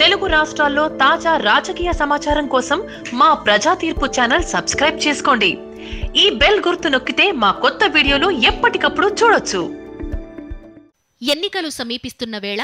తెలుగు రాష్ట్రాల్లో తాజా రాజకీయ సమాచారం కోసం మా ప్రజా తీర్పు ఛానల్ సబ్స్క్రైబ్ చేసుకోండి. ఈ బెల్ గుర్తు నొక్కితే మా కొత్త వీడియోలు ఎప్పటికప్పుడు చూడొచ్చు. ఎన్నికలు సమీపిస్తున్న వేళ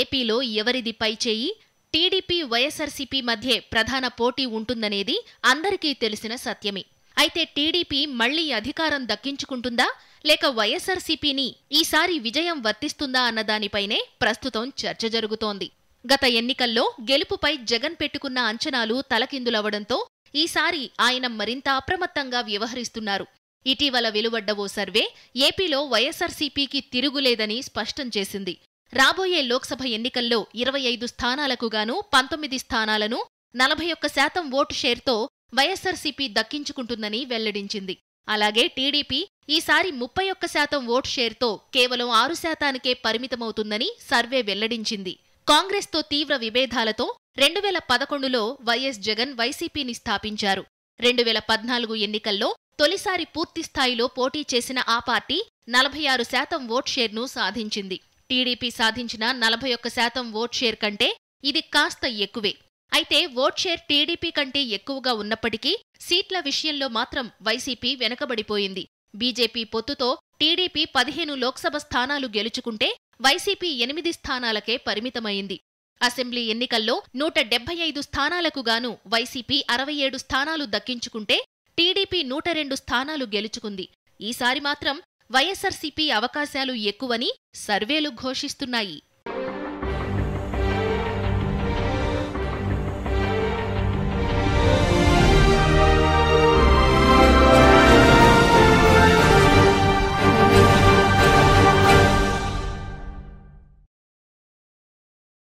ఏపీలో ఎవరిది పై చేయి? టీడీపీ వైఎస్ఆర్సీపీ మధ్య ప్రధాన పోటీ ఉంటుందనేది అందరికీ తెలిసిన సత్యమే. అయితే టీడీపీ మళ్ళీ అధికారం దక్కించుకుంటుందా? లేక వైఎస్ఆర్సీపీని ఈసారి విజయం వర్తిస్తుందా అన్నదానిపైనే ప్రస్తుతం చర్చ జరుగుతోంది. గత ఎన్నికల్లో గెలుపుపై జగన్ పెట్టుకున్న అంచనాలు తలకిందులవడంతో ఈసారి ఆయన మరింత అప్రమత్తంగా వ్యవహరిస్తున్నారు. ఇటీవల వెలువడ్డ ఓ సర్వే ఏపీలో వైఎస్సార్సీపీకి తిరుగులేదని స్పష్టం చేసింది. రాబోయే లోక్సభ ఎన్నికల్లో ఇరవై ఐదు స్థానాలకు గాను పంతొమ్మిది స్థానాలను నలభై ఒక్క శాతం ఓటు షేర్తో వైఎస్సార్సీపీ దక్కించుకుంటుందని వెల్లడించింది. అలాగే టీడీపీ ఈసారి ముప్పై ఒక్క శాతం ఓటు షేర్తో కేవలం ఆరు శాతానికే పరిమితమవుతుందని సర్వే వెల్లడించింది. కాంగ్రెస్తో తీవ్ర విభేదాలతో రెండు వేల పదకొండులో వైఎస్ జగన్ వైసీపీని స్థాపించారు. రెండు వేల పద్నాలుగు ఎన్నికల్లో తొలిసారి పూర్తిస్థాయిలో పోటీ చేసిన ఆ పార్టీ నలభై ఆరు శాతం ఓట్ షేర్ను సాధించింది. టీడీపీ సాధించిన నలభై ఒక్క శాతం ఓట్ షేర్ కంటే ఇది కాస్త ఎక్కువే. అయితే ఓట్ షేర్ టీడీపీ కంటే ఎక్కువగా ఉన్నప్పటికీ సీట్ల విషయంలో మాత్రం వైసీపీ వెనకబడిపోయింది. బీజేపీ పొత్తుతో టీడీపీ పదిహేను లోక్సభ స్థానాలు గెలుచుకుంటే వైసీపీ ఎనిమిది స్థానాలకే పరిమితమైంది. అసెంబ్లీ ఎన్నికల్లో నూట డెబ్బై ఐదు స్థానాలకు గాను వైసీపీ అరవై ఏడు స్థానాలు దక్కించుకుంటే టీడీపీ నూట రెండు స్థానాలు గెలుచుకుంది. ఈసారి మాత్రం వైఎస్సార్సీపీ అవకాశాలు ఎక్కువని సర్వేలు ఘోషిస్తున్నాయి.